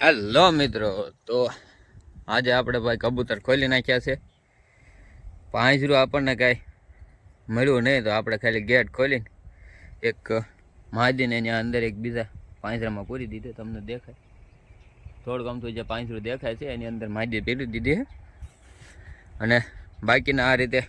Hello મિત્રો, તો આજે આપણે ભાઈ કબૂતર ખોલી નાખ્યા છે. પાંજરું આપણને કાંઈ મળ્યું નહીં, તો આપણે ખાલી ગેટ ખોલીને એક માદીને એની અંદર એક બીજા પાંજરામાં પૂરી દીધી, તમને દેખાય. થોડુંક તો જે પાંજરું દેખાય છે, એની અંદર માદી પીરી દીધી અને બાકીના આ રીતે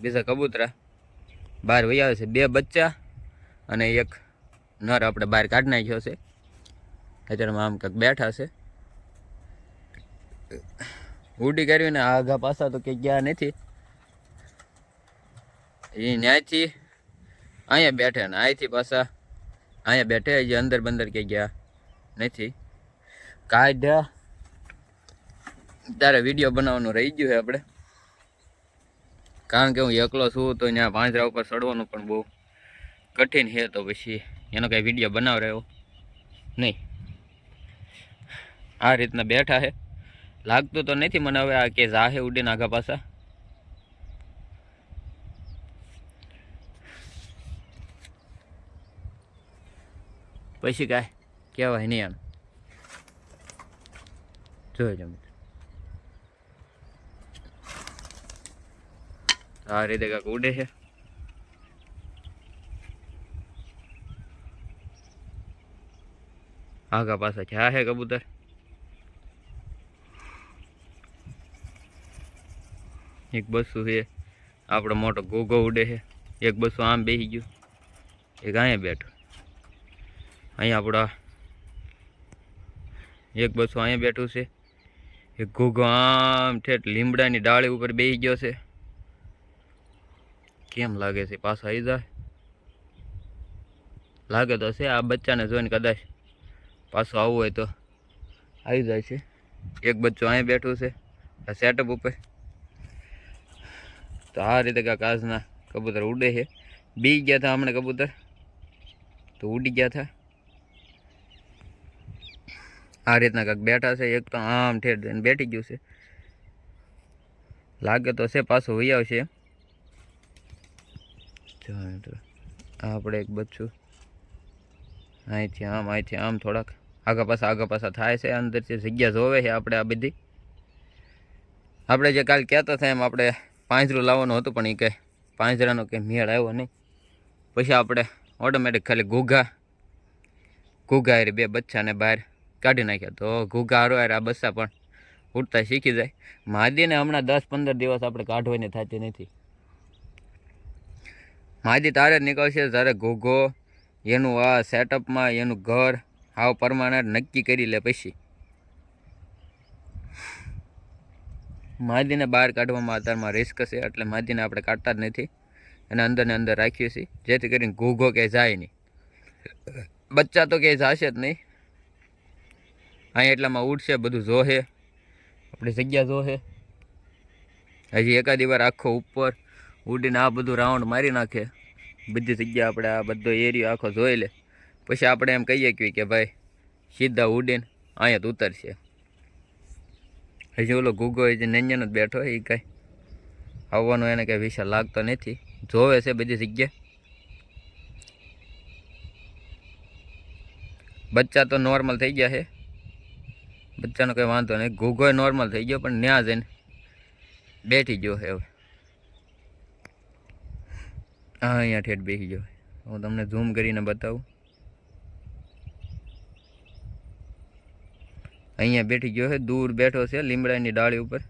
બીજા કબૂતરા બહાર વહી આવે છે. બે બચ્ચા અને એક નર આપણે બહાર કાઢી નાખ્યો છે. અત્યારમાં આમ કંઈક બેઠા છે. ઉડી કરવીને આગા પાછા તો કંઈ ગયા નથી. એ ન્યાયથી અહીંયા બેઠે ને અહીંથી પાછા અહીંયા બેઠે જે અંદર બંદર કંઈ ગયા નથી. કાયદા તારે વીડિયો બનાવવાનું રહી ગયું છે આપણે. કારણ કે હું એકલો છું તો ત્યાં પાંજરા ઉપર ચડવાનું પણ બહુ કઠિન છે તો પછી એનો કાંઈ વીડિયો બનાવ રહ્યો નહીં. આ રીતના બેઠા છે. લાગતું તો નથી મને હવે આ કે જાહે ઉડીને આગા પાછા. પછી કાંઈ કહેવાય નહીં આમ જોજો આ રીતે કાંક ઉડે છે. આગા પાછા ક્યાં છે કબૂતર? એક બસો છે. આપણો મોટો ગોગો ઉડે છે. એક બસો આમ બેસી ગયું. એક અહીંયા બેઠો. અહીંયા આપણા એક બસો અહીંયા બેઠું છે. એક ઘોઘો આમ ઠેઠ લીમડાની ડાળી ઉપર બેસી ગયો છે. કેમ લાગે છે? પાછા આવી જાય? લાગે તો છે, આ બચ્ચાને જોઈને કદાચ પાછું આવવું હોય તો. આવી જાય છે. એક બચ્ચો અહીંયા બેઠું છે, આ સેટઅપ ઉપર. તો આ રીતે કાંક આજના કબૂતર ઉડે છે. બી ગયા હતા હમણાં કબૂતર. તો ઉડી ગયા હતા આ રીતના કાંક બેઠા છે, એક તો આમ ઠેર જઈને બેઠી ગયું છે. લાગે તો છે, પાછું વહી આવશે. આપણે એક બચ્ચું. અહીંથી આમ અહીંથી આમ થોડાક. આગા પાછા આગા પાછા થાય છે, અંદરથી જગ્યા જોવે છે આપણે આ બધી. આપણે જે કાલ કહેતા હતા એમ આપણે પાંજરું લાવવાનું હતું, પણ એ કંઈ પાંજરાનો કંઈ મેળ આવ્યો નહીં. પછી આપણે ઓટોમેટિક ખાલી ઘૂઘા ઘૂઘા હારે બે બચ્ચાને બહાર કાઢી નાખ્યા. તો ઘૂઘા હારો હારે આ બચ્ચા પણ ઉડતા શીખી જાય. માદીને હમણાં દસ પંદર દિવસ આપણે કાઢવાની થતી નથી. માદી તારે જ નીકળશે, જ્યારે ઘોઘો, એનું આ સેટઅપમાં એનું ઘર, હાવ પરમાનન્ટ નક્કી કરી લે પછી. માદીને બહાર કાઢવામાં અત્યારમાં રિસ્ક છે એટલે માદીને આપણે કાઢતા જ નથી. એને અંદરને અંદર રાખીએ છીએ, જેથી કરીને ઘોઘો ક્યાંય જાય નહીં. બચ્ચા તો ક્યાંય જશે જ નહીં. અહીં એટલામાં ઉડશે બધું જોહે. આપણી જગ્યા જોહે. હજી એકાદી વાર આખો ઉપર ઉડીને આ બધું રાઉન્ડ મારી નાખે. બધી જગ્યા આપણે આ બધો એરિયો આખો જોઈ લે. પછી આપણે એમ કહીએ કે કે ભાઈ, સીધા ઉડીને અહીંયા જ ઉતરશે. હજી ઓલો ગુગો જે નૈયાનો જ બેઠો એ કાંઈ આવવાનો એને કાંઈ વિશે લાગતો નથી. જોવે છે બધી જગ્યા બચ્ચા તો નોર્મલ થઈ ગયા છે. બચ્ચાનો કંઈ વાંધો નહીં. ઘૂઘો નોર્મલ થઈ ગયો, પણ ત્યાં જઈને બેઠી ગયો હવે. હા, અહીંયા ઠેઠ બેસી ગયો. હું તમને ઝૂમ કરીને બતાવું. અહીંયા બેઠી ગયો છે, દૂર બેઠો છે, લીમડાની ડાળી ઉપર.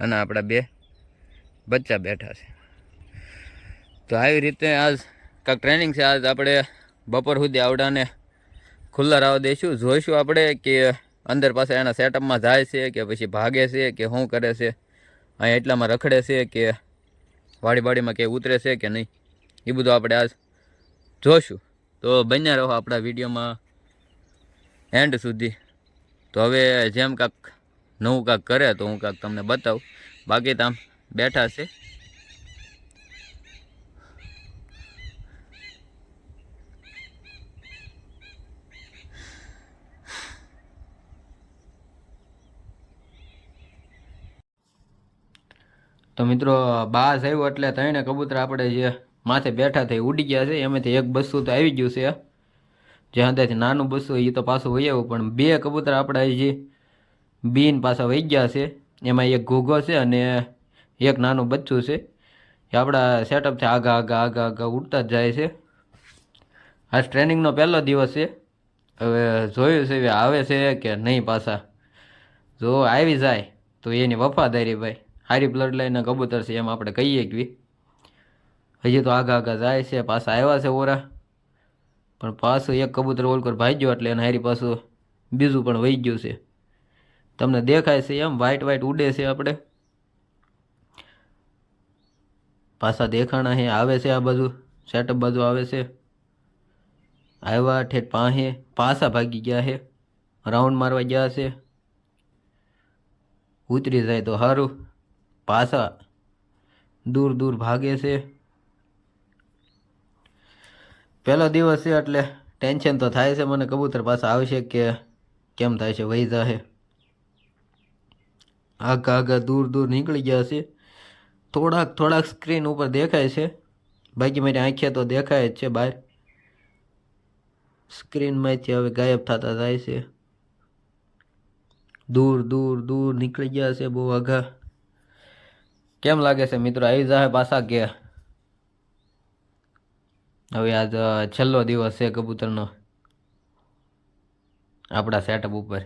અને આપણા બે બચ્ચા બેઠા છે. તો આવી રીતે આજ કાંઈક ટ્રેનિંગ છે, આજ આપણે બપોર સુધી આવડાને ખુલ્લા રાવ દઈશું. જોઈશું આપણે કે અંદર પાસે એના સેટઅપમાં જાય છે કે પછી ભાગે છે કે શું કરે છે. અહીંયા એટલામાં રખડે છે કે વાડી વાડીમાં કે ઉતરે છે કે નહીં. એ બધું આપણે આજ જોશું. તો બન્યા રહો આપણા વિડીયોમાં એન્ડ સુધી. તો હવે જેમ કાંક નવું કાંક કરે તો હું કાંક તમને બતાવું. બાકી તો બેઠા છે. તો મિત્રો બાસ આવ્યો એટલે ત્રણે કબૂતર આપણે જે માથે બેઠા થઈ ઉડી ગયા છે, એમાંથી એક બસ્સું તો આવી ગયું છે. જે ત્યાંથી નાનું બસ્સું એ તો પાછું વહી આવ્યું, પણ બે કબૂતર આપણા જે બીન પાછા વહી ગયા છે, એમાં એક ઘૂઘો છે અને એક નાનું બચ્ચું છે. એ આપણા સેટઅપથી આગા આગા આગા આગા ઉડતા જ જાય છે. આ ટ્રેનિંગનો પહેલો દિવસ છે. હવે જોયું છે આવે છે કે નહીં પાછા. જો આવી જાય તો એની વફાદારી ભાઈ. હારી બ્લડ લાઈનના કબૂતર છે એમ આપણે કહીએ કે હજી તો આગા આગા જાય છે, પાછા આવ્યા છે ઓરા. પણ પાછું એક કબૂતર ઓલકર ભાગ્યો એટલે એને હારી પાછું બીજું પણ વહી ગયું છે. તમને દેખાય છે એમ વ્હાઈટ વ્હાઈટ ઉડે છે આપણે. પાછા દેખાણા હે, આવે છે આ બાજુ સેટઅપ બાજુ આવે છે. આવ્યા, ઠેઠ પાસે પાછા ભાગી ગયા છે રાઉન્ડ મારવા ગયા છે. ઉતરી જાય તો સારું પાછા દૂર દૂર ભાગે છે. પહેલો દિવસ છે એટલે ટેન્શન તો થાય છે. મને કબૂતર પાછા આવશે કે કેમ થાય છે, વહી જાહે. આગા આગા દૂર દૂર નીકળી ગયા છે. થોડાક થોડાક સ્ક્રીન ઉપર દેખાય છે. બાકી મારી આંખે તો દેખાય જ છે બહાર. સ્ક્રીનમાંથી હવે ગાયબ થતા જાય છે. દૂર દૂર દૂર નીકળી ગયા છે બહુ આઘા. કેમ લાગે છે મિત્રો? આવી જાય પાછા કે હવે આજ છેલ્લો દિવસ છે કબૂતરનો. આપણા સેટઅપ ઉપર.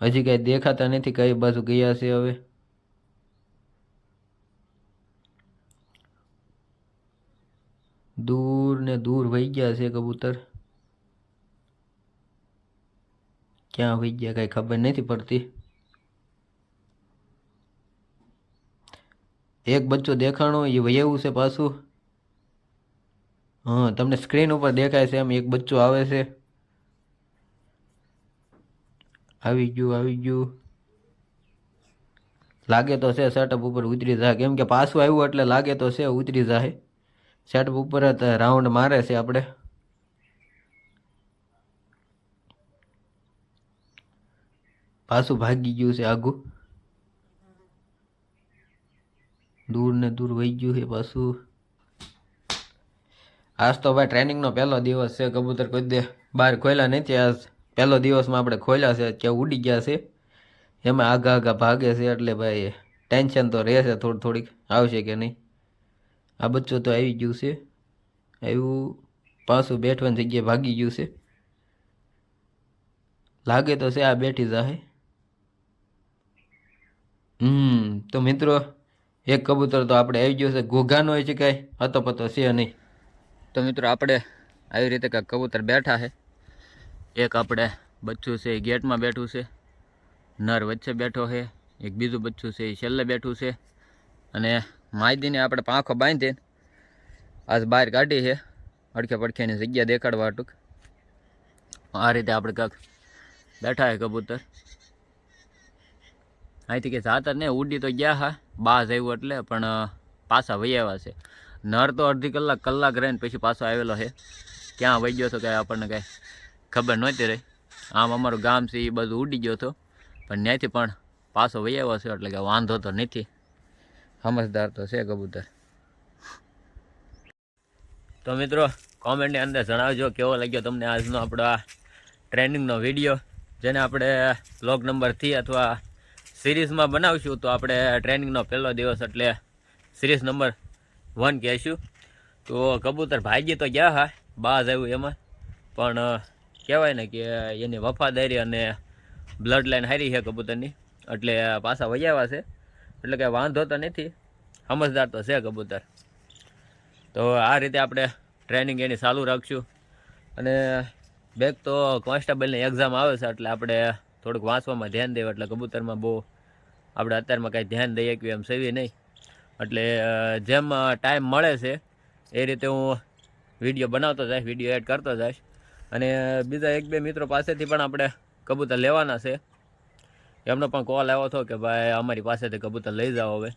હજી કઈ દેખાતા નથી, કઈ બાજુ ગયા છે હવે? દૂર ને દૂર વહી ગયા છે કબૂતર. ક્યાં વહી ગયા કઈ ખબર નથી પડતી. એક બચ્ચો દેખાણો એ વયવું છે પાછું. હા, તમને સ્ક્રીન ઉપર દેખાય છે એમ એક બચ્ચું આવે છે. આવી ગયું આવી ગયું. લાગે તો છે સેટઅપ ઉપર ઉતરી જાય. કેમ કે પાછું આવ્યું એટલે લાગે તો છે ઉતરી જાય. સેટઅપ ઉપર જ રાઉન્ડ મારે છે આપણે. પાછું ભાગી ગયું છે આગું. દૂર ને દૂર વહી ગયું છે પાછું. આજ તો ભાઈ ટ્રેનિંગનો પહેલો દિવસ છે, કબૂતર કોઈ દે બહાર ખોલ્યા નથી. આજ પહેલો દિવસમાં આપણે ખોલ્યા છે કે ઉડી ગયા છે. એમાં આગા આગા ભાગે છે, એટલે ભાઈ ટેન્શન તો રહેશે થોડી થોડીક. આવશે કે નહીં? આ બચ્ચું તો આવી ગયું છે. આવ્યું પાછું બેઠવાની જગ્યાએ ભાગી ગયું છે. લાગે તો છે આ બેઠી જાહે હમ, તો મિત્રો એક કબૂતર તો આપણે આવી ગયું છે. ઘોઘાનો હોય છે કાંઈ, હતો પતો છે નહીં. તો મિત્રો આપણે આવી રીતે કાંઈક કબૂતર બેઠા છે. એક આપણે બચ્ચું છે એ ગેટમાં બેઠું છે. નર વચ્ચે બેઠો છે. એક બીજું બચ્ચું છે એ છેલ્લે બેઠું છે. અને માયદીને આપણે પાંખો બાંધીને આજ બહાર કાઢી છે. અડખે પડખેની જગ્યા દેખાડવા ટૂંક. આ રીતે આપણે કાંક બેઠા છે કબૂતર. અહીંથી કે જાતા ને ઉડી તો ગયા હા, બા આવ્યું એટલે, પણ પાછા વહી આવ્યા છે. નર તો અડધી કલાક કલાક રહીને પછી પાછો આવેલો છે. ક્યાં વહી ગયો હતો કાંઈ આપણને કાંઈ ખબર નહોતી રહી. આમ અમારું ગામ છે એ બધું ઉડી ગયો હતો. પણ ત્યાંથી પણ પાછો વહી આવ્યો છે, એટલે કે વાંધો તો નથી. સમજદાર તો છે કબૂતર. તો મિત્રો કોમેન્ટની અંદર જણાવજો કેવો લાગ્યો તમને આજનો આપણો આ ટ્રેનિંગનો વીડિયો જેને આપણે બ્લોગ નંબરથી અથવા સિરીઝમાં બનાવશું તો આપણે ટ્રેનિંગનો પહેલો દિવસ એટલે સિરીઝ નંબર વન કહેશું. તો કબૂતર ભાગી તો ગયા હા, બાજ આવ્યું એમાં. પણ કહેવાય ને કે એની વફાદારી અને બ્લડ લાઈન હારી છે કબૂતરની. એટલે પાછા વજાવા છે. એટલે કે વાંધો તો નથી. સમજદાર તો છે કબૂતર. તો આ રીતે આપણે ટ્રેનિંગ એની ચાલુ રાખશું. અને બેક તો કોન્સ્ટેબલની એક્ઝામ આવે છે, એટલે આપણે થોડુંક વાંચવામાં ધ્યાન દેવું, એટલે કબૂતરમાં બહુ આપણે અત્યારમાં કાંઈ ધ્યાન દઈએ કે એમ સેવી નહીં. એટલે જેમ ટાઈમ મળે છે, એ રીતે હું વીડિયો બનાવતો જઈશ વીડિયો એડ કરતો જઈશ. અને બીજા એક બે મિત્રો પાસેથી પણ આપણે કબૂતર લેવાના છે. એમનો પણ કોલ આવ્યો હતો કે ભાઈ, અમારી પાસેથી કબૂતર લઈ જાઓ હવે.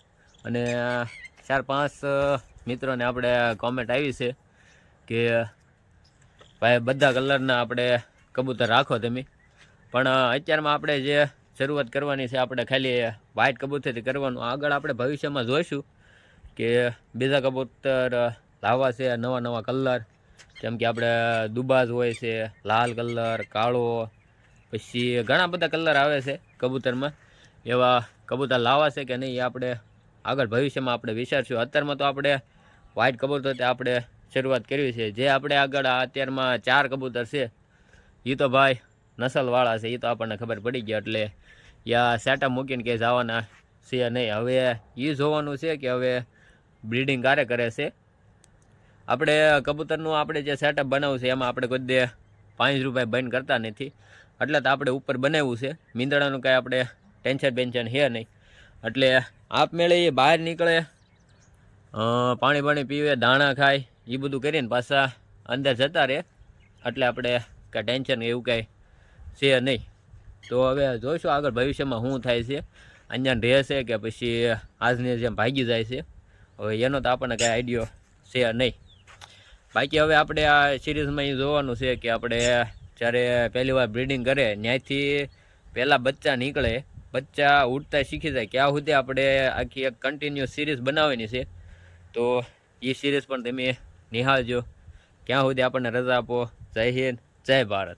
અને ચાર, પાંચ મિત્રોને આપણે કોમેન્ટ આવી છે કે, ભાઈ, બધા કલરના આપણે કબૂતર રાખો તમે. પણ અત્યારમાં આપણે જે શરૂઆત કરવાની છે. આપણે ખાલી વ્હાઇટ કબૂતરથી કરવાનું. આગળ આપણે ભવિષ્યમાં જોઈશું કે બીજા કબૂતર લાવવા છે, નવા નવા કલર. જેમ કે આપણે દુબાજ હોય છે, લાલ કલર, કાળો. પછી ઘણા બધા કલર આવે છે કબૂતરમાં. એવા કબૂતર લાવવા છે કે નહીં એ આપણે આગળ ભવિષ્યમાં આપણે વિચારશું. અત્યારમાં તો આપણે વ્હાઇટ કબૂતરથી આપણે શરૂઆત કરવી છે. જે આપણે આગળ અત્યારમાં ચાર કબૂતર છે. એ તો ભાઈ નસલવાળા છે એ તો આપણને ખબર પડી ગઈ એટલે. યા સેટઅપ મૂકીને કે જવાના છે નહીં. હવે એ જોવાનું છે કે હવે બ્રીડિંગ ક્યારે કરે છે. આપણે કબૂતરનું આપણે જે સેટઅપ બનાવવું છે, એમાં આપણે કોઈ દે પાંચ રૂપિયા બંધ કરતા નથી. એટલે તો આપણે ઉપર બનાવ્યું છે. મીંદડાનું કાંઈ આપણે ટેન્શન બેન્શન છે નહીં. એટલે આપમેળે એ બહાર નીકળે પાણી પાણી પીવે, દાણા ખાય એ બધું કરીને પાછા અંદર જતા રહે. એટલે આપણે કાંઈ ટેન્શન એવું કાંઈ છે નહીં. તો હવે જોઈશું આગળ ભવિષ્યમાં શું થાય છે. અહીંયા રહેશે કે પછી આજની જેમ ભાગી જાય છે. હવે એનો તો આપણને કાંઈ આઈડિયો છે નહીં. બાકી હવે આપણે આ સિરીઝમાં એ જોવાનું છે કે આપણે જ્યારે પહેલી વાર બ્રીડિંગ કરે ત્યાંથી પહેલાં બચ્ચા નીકળે, બચ્ચા ઉડતા શીખી જાય, ક્યાં સુધી આપણે આખી એક કન્ટિન્યુઅસ સિરીઝ બનાવવાની છે. તો એ સિરીઝ પણ તમે નિહાળજો. ક્યાં સુધી આપણને રજા આપો. જય હિન્દ, જય ભારત.